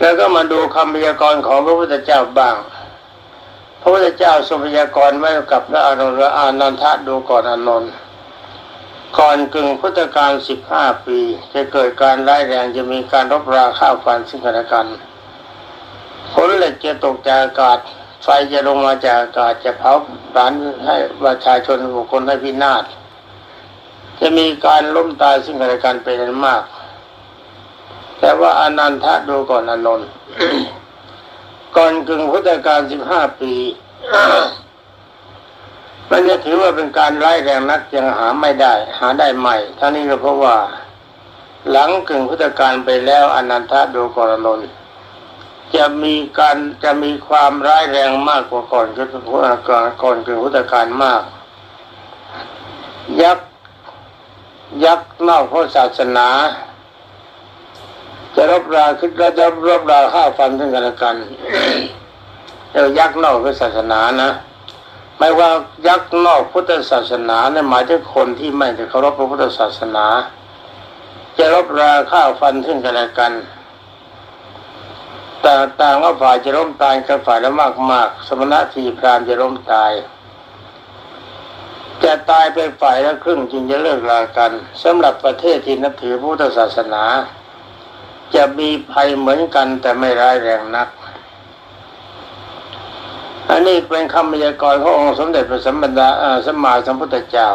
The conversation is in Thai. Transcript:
แล้วก็มาดูคำพยากรณ์ของพระพุทธเจ้าบ้าง พระพุทธเจ้าทรงพยากรณ์ไว้กับพระอานนท์และอานันทะดูก่อนอานนท์ก่อนกึ่งพุทธกาลสิบห้าปี จะเกิดการร้ายแรงจะมีการรบราฆ่าวฟันซึ่งกันและกันฝนเหล็กจะตกจากอากาศ ไฟจะลงมาจากอากาศจะเผาร้านให้ประชาชนบุคคลให้พินาศจะมีการล้มตายซึ่งกันและกันเป็นอันมาก แต่ว่าอนันทะดูก่อนอนนท์ก่อนกึ่งพุทธกาลสิบห้าปีมันจะถือว่าเป็นการร้ายแรงนักยังหาไม่ได้ หาได้ใหม่ทั้งนี้ก็เพราะว่า หลังกึ่งพุทธกาลไปแล้วอนันทะดูก่อนอนนท์จะมีการจะมีความร้ายแรงมากกว่าก่อนกึ่งพุทธกาลก่อนกึ่งพุทธกาลมาก ยักษ์ยักษ์นอกพระศาสนา จะรบราขึ้นแล้วจะรบราฆ่าฟันซึ่งกันและกันเดี๋ยวยักษ์นอกพระศาสนานะไม่ว่ายักษ์นอกพุทธศาสนาเนี่ยหมายถึงคนที่ไม่ได้เคารพพระพุทธศาสนา จะรบราฆ่าฟันซึ่งกันและกันแต่ต่างว่าฝ่ายจะล้มตายกับฝ่ายละมากมากสมณะทีพรามจะล้มตาย จะตายไปฝ่ายละครึ่งจึงจะเลิกลากันสำหรับประเทศที่นับถือพุทธศาสนา จะมีภัยเหมือนกันแต่ไม่ร้ายแรงนัก อันนี้เป็นคำพยากรณ์ขององค์สมเด็จพระสัมมาสัมพุทธเจ้า